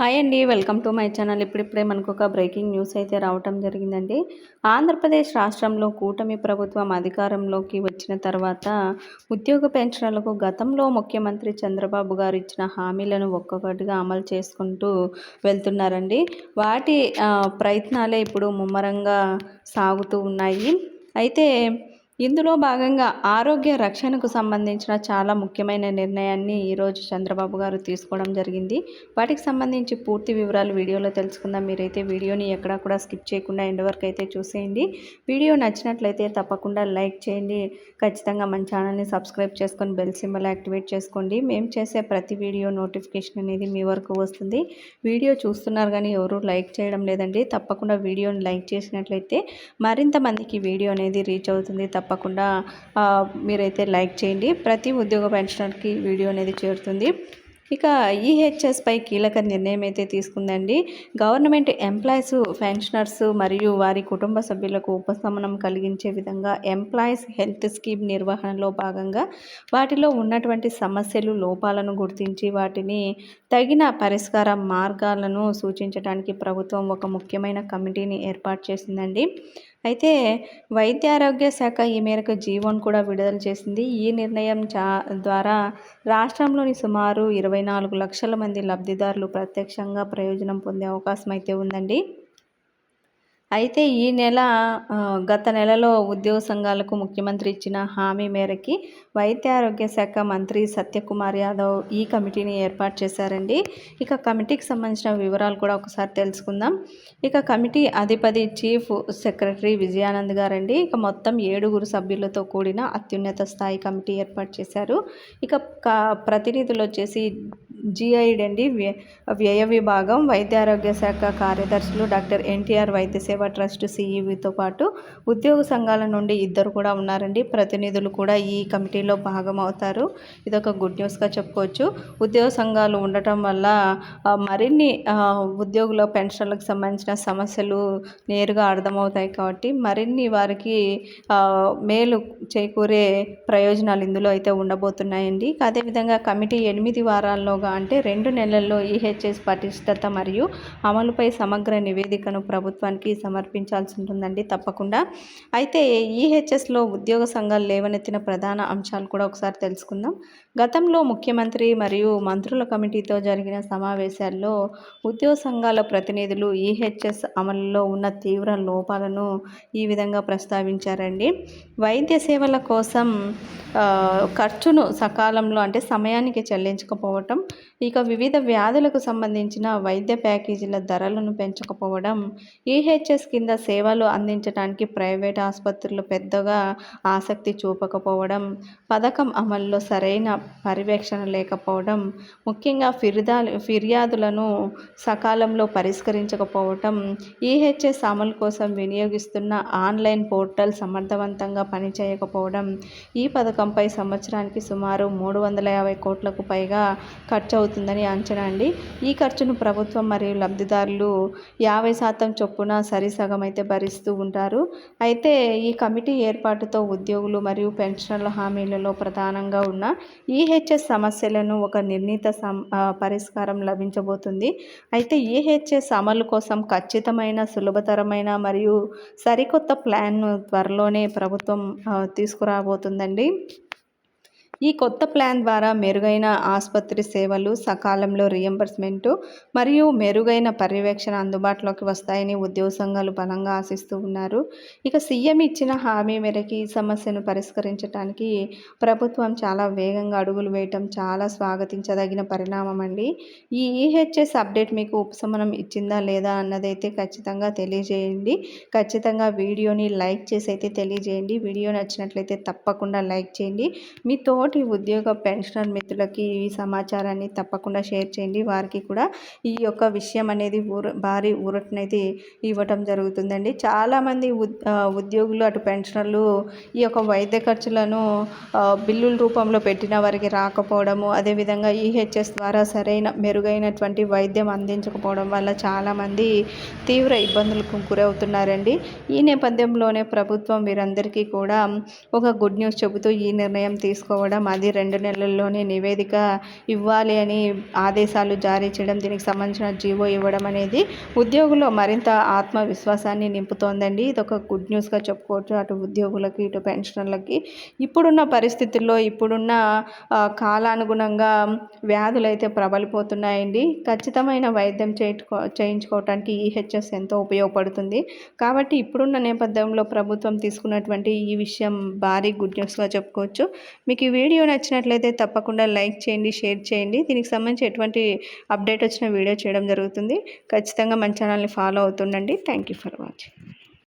Hi అండి welcome to my channel. ఇప్పుడిప్పుడే మనకు ఒక బ్రేకింగ్ న్యూస్ అయితే రావటం జరిగిందండి. ఆంధ్రప్రదేశ్ రాష్ట్రంలో కూటమి ప్రభుత్వం అధికారంలోకి వచ్చిన తర్వాత ఉద్యోగ పెన్షన్లకు గతంలో ముఖ్యమంత్రి చంద్రబాబు గారు ఇచ్చిన హామీలను ఒక్కొక్కటిగా అమలు చేసుకుంటూ వెళ్తున్నారండి. వాటి ప్రయత్నాలే ఇప్పుడు ముమ్మరంగా సాగుతూ ఉన్నాయి. అయితే ఇందులో భాగంగా ఆరోగ్య రక్షణకు సంబంధించిన చాలా ముఖ్యమైన నిర్ణయాన్ని ఈరోజు చంద్రబాబు గారు తీసుకోవడం జరిగింది. వాటికి సంబంధించి పూర్తి వివరాలు వీడియోలో తెలుసుకుందాం. మీరైతే వీడియోని ఎక్కడా కూడా స్కిప్ చేయకుండా ఎండ్ వరకు అయితే చూసేయండి. వీడియో నచ్చినట్లయితే తప్పకుండా లైక్ చేయండి. ఖచ్చితంగా మన ఛానల్ని సబ్స్క్రైబ్ చేసుకొని బెల్ సింబల్ యాక్టివేట్ చేసుకోండి. మేము చేసే ప్రతి వీడియో నోటిఫికేషన్ అనేది మీ వరకు వస్తుంది. వీడియో చూస్తున్నారు కానీ ఎవరు లైక్ చేయడం లేదండి. తప్పకుండా వీడియోని లైక్ చేసినట్లయితే మరింత మందికి వీడియో అనేది రీచ్ అవుతుంది. తప్ప తప్పకుండా మీరైతే లైక్ చేయండి. ప్రతి ఉద్యోగ పెన్షనర్కి వీడియో అనేది చేరుతుంది. ఇక ఈహెచ్ఎస్పై కీలక నిర్ణయం అయితే తీసుకుందండి. గవర్నమెంట్ ఎంప్లాయీస్ పెన్షనర్స్ మరియు వారి కుటుంబ సభ్యులకు ఉపశమనం కలిగించే విధంగా ఎంప్లాయీస్ హెల్త్ స్కీమ్ నిర్వహణలో భాగంగా వాటిలో ఉన్నటువంటి సమస్యలు లోపాలను గుర్తించి వాటిని తగిన పరిష్కార మార్గాలను సూచించడానికి ప్రభుత్వం ఒక ముఖ్యమైన కమిటీని ఏర్పాటు చేసిందండి. అయితే వైద్య ఆరోగ్య శాఖ ఈ మేరకు జీవోన్ కూడా విడుదల చేసింది. ఈ నిర్ణయం చా ద్వారా రాష్ట్రంలోని సుమారు ఇరవై నాలుగు లక్షల మంది లబ్ధిదారులు ప్రత్యక్షంగా ప్రయోజనం పొందే అవకాశం అయితే ఉందండి. అయితే ఈ నెల గత నెలలో ఉద్యోగ సంఘాలకు ముఖ్యమంత్రి ఇచ్చిన హామీ మేరకి వైద్య ఆరోగ్య శాఖ మంత్రి సత్యకుమార్ యాదవ్ ఈ కమిటీని ఏర్పాటు చేశారండి. ఇక కమిటీకి సంబంధించిన వివరాలు కూడా ఒకసారి తెలుసుకుందాం. ఇక కమిటీ అధిపతి చీఫ్ సెక్రటరీ విజయానంద్ గారండి. ఇక మొత్తం ఏడుగురు సభ్యులతో కూడిన అత్యున్నత స్థాయి కమిటీ ఏర్పాటు చేశారు. ఇక ప్రతినిధులు వచ్చేసి జిఐడి అండి వ్య- వ్యయ విభాగం వైద్య ఆరోగ్య శాఖ కార్యదర్శులు డాక్టర్ ఎన్టీఆర్ వైద్య సేవ ట్రస్ట్ సిఈవితో పాటు ఉద్యోగ సంఘాల నుండి ఇద్దరు కూడా ఉన్నారండి. ప్రతినిధులు కూడా ఈ కమిటీలో భాగం అవుతారు ఇదొక గుడ్ న్యూస్గా చెప్పుకోవచ్చు. ఉద్యోగ సంఘాలు ఉండటం వల్ల మరిన్ని ఉద్యోగుల పెన్షన్లకు సంబంధించిన సమస్యలు నేరుగా అర్థమవుతాయి కాబట్టి మరిన్ని వారికి మేలు చేకూరే ప్రయోజనాలు ఇందులో అయితే ఉండబోతున్నాయండి. అదేవిధంగా కమిటీ ఎనిమిది వారాల్లోగా అంటే రెండు నెలల్లో ఈహెచ్ఎస్ పటిష్టత మరియు అమలుపై సమగ్ర నివేదికను ప్రభుత్వానికి సమర్పించాల్సి ఉంటుందండి తప్పకుండా. అయితే ఈహెచ్ఎస్లో ఉద్యోగ సంఘాలు లేవనెత్తిన ప్రధాన అంశాలు కూడా ఒకసారి తెలుసుకుందాం. గతంలో ముఖ్యమంత్రి మరియు మంత్రుల కమిటీతో జరిగిన సమావేశాల్లో ఉద్యోగ సంఘాల ప్రతినిధులు ఈహెచ్ఎస్ అమలులో ఉన్న తీవ్ర లోపాలను ఈ విధంగా ప్రస్తావించారండి. వైద్య సేవల కోసం ఖర్చును సకాలంలో అంటే సమయానికి చెల్లించకపోవటం ఇక వివిధ వ్యాధులకు సంబంధించిన వైద్య ప్యాకేజీల ధరలను పెంచకపోవడం ఈహెచ్ఎస్ కింద సేవలు అందించడానికి ప్రైవేట్ ఆసుపత్రులు పెద్దగా ఆసక్తి చూపకపోవడం పథకం అమల్లో సరైన పర్యవేక్షణ లేకపోవడం ముఖ్యంగా ఫిర్యాదు ఫిర్యాదులను సకాలంలో పరిష్కరించకపోవటం ఈహెచ్ఎస్ అమలు కోసం వినియోగిస్తున్న ఆన్లైన్ పోర్టల్ సమర్థవంతంగా పనిచేయకపోవడం ఈ పథకంపై సంవత్సరానికి సుమారు మూడు వందల యాభై కోట్లకు పైగా ఖర్చు ఖర్చు అవుతుందని అంచనా అండి. ఈ ఖర్చును ప్రభుత్వం మరియు లబ్ధిదారులు యాభై శాతం చొప్పున సరిసగం అయితే భరిస్తూ ఉంటారు. అయితే ఈ కమిటీ ఏర్పాటుతో ఉద్యోగులు మరియు పెన్షనర్ల హామీలలో ప్రధానంగా ఉన్న ఈహెచ్ఎస్ సమస్యలను ఒక నిర్ణీత సం పరిష్కారం లభించబోతుంది. అయితే ఈహెచ్ఎస్ అమలు కోసం ఖచ్చితమైన సులభతరమైన మరియు సరికొత్త ప్లాన్ను త్వరలోనే ప్రభుత్వం తీసుకురాబోతుందండి. ఈ కొత్త ప్లాన్ ద్వారా మెరుగైన ఆసుపత్రి సేవలు సకాలంలో రియంబర్స్మెంటు మరియు మెరుగైన పర్యవేక్షణ అందుబాటులోకి వస్తాయని ఉద్యోగ సంఘాలు బలంగా ఆశిస్తూ ఉన్నారు. ఇక సీఎం ఇచ్చిన హామీ మేరకు ఈ సమస్యను పరిష్కరించడానికి ప్రభుత్వం చాలా వేగంగా అడుగులు వేయటం చాలా స్వాగతించదగిన పరిణామం అండి ఈ ఈహెచ్ఎస్ అప్డేట్ మీకు ఉపశమనం ఇచ్చిందా లేదా అన్నదైతే ఖచ్చితంగా తెలియజేయండి. ఖచ్చితంగా వీడియోని లైక్ చేసి అయితే తెలియజేయండి. వీడియో నచ్చినట్లయితే తప్పకుండా లైక్ చేయండి. మీ తోటి ఉద్యోగ పెన్షనర్ మిత్రులకి ఈ సమాచారాన్ని తప్పకుండా షేర్ చేయండి. వారికి కూడా ఈ యొక్క విషయం అనేది ఊర భారీ ఊరటనైతే ఇవ్వటం జరుగుతుందండి. చాలామంది ఉద్యోగులు అటు పెన్షనర్లు ఈ యొక్క వైద్య ఖర్చులను బిల్లుల రూపంలో పెట్టిన వారికి రాకపోవడము అదేవిధంగా ఈహెచ్ఎస్ ద్వారా సరైన మెరుగైనటువంటి వైద్యం అందించకపోవడం వల్ల చాలామంది తీవ్ర ఇబ్బందులకు గురవుతున్నారండి. ఈ నేపథ్యంలోనే ప్రభుత్వం వీరందరికీ కూడా ఒక గుడ్ న్యూస్ చెబుతూ ఈ నిర్ణయం తీసుకోవడం మాది అది రెండు నెలల్లోనే నివేదిక ఇవ్వాలి అని ఆదేశాలు జారీ చేయడం దీనికి సంబంధించిన జీవో ఇవ్వడం అనేది ఉద్యోగుల్లో మరింత ఆత్మవిశ్వాసాన్ని నింపుతోందండి. ఇది ఒక గుడ్ న్యూస్గా చెప్పుకోవచ్చు. అటు ఉద్యోగులకి ఇటు పెన్షనర్లకి ఇప్పుడున్న పరిస్థితుల్లో ఇప్పుడున్న కాలానుగుణంగా వ్యాధులు అయితే ప్రబలిపోతున్నాయండి. ఖచ్చితమైన వైద్యం చేయించుకో చేయించుకోవటానికి ఈహెచ్ఎస్ ఎంతో ఉపయోగపడుతుంది. కాబట్టి ఇప్పుడున్న నేపథ్యంలో ప్రభుత్వం తీసుకున్నటువంటి ఈ విషయం భారీ గుడ్ న్యూస్గా చెప్పుకోవచ్చు. మీకు ఈ వీడియో వీడియో నచ్చినట్లయితే తప్పకుండా లైక్ చేయండి షేర్ చేయండి. దీనికి సంబంధించి ఎటువంటి అప్డేట్ వచ్చిన వీడియో చేయడం జరుగుతుంది. ఖచ్చితంగా మన ఛానల్ని follow అవుతుండండి. Thank you for watching.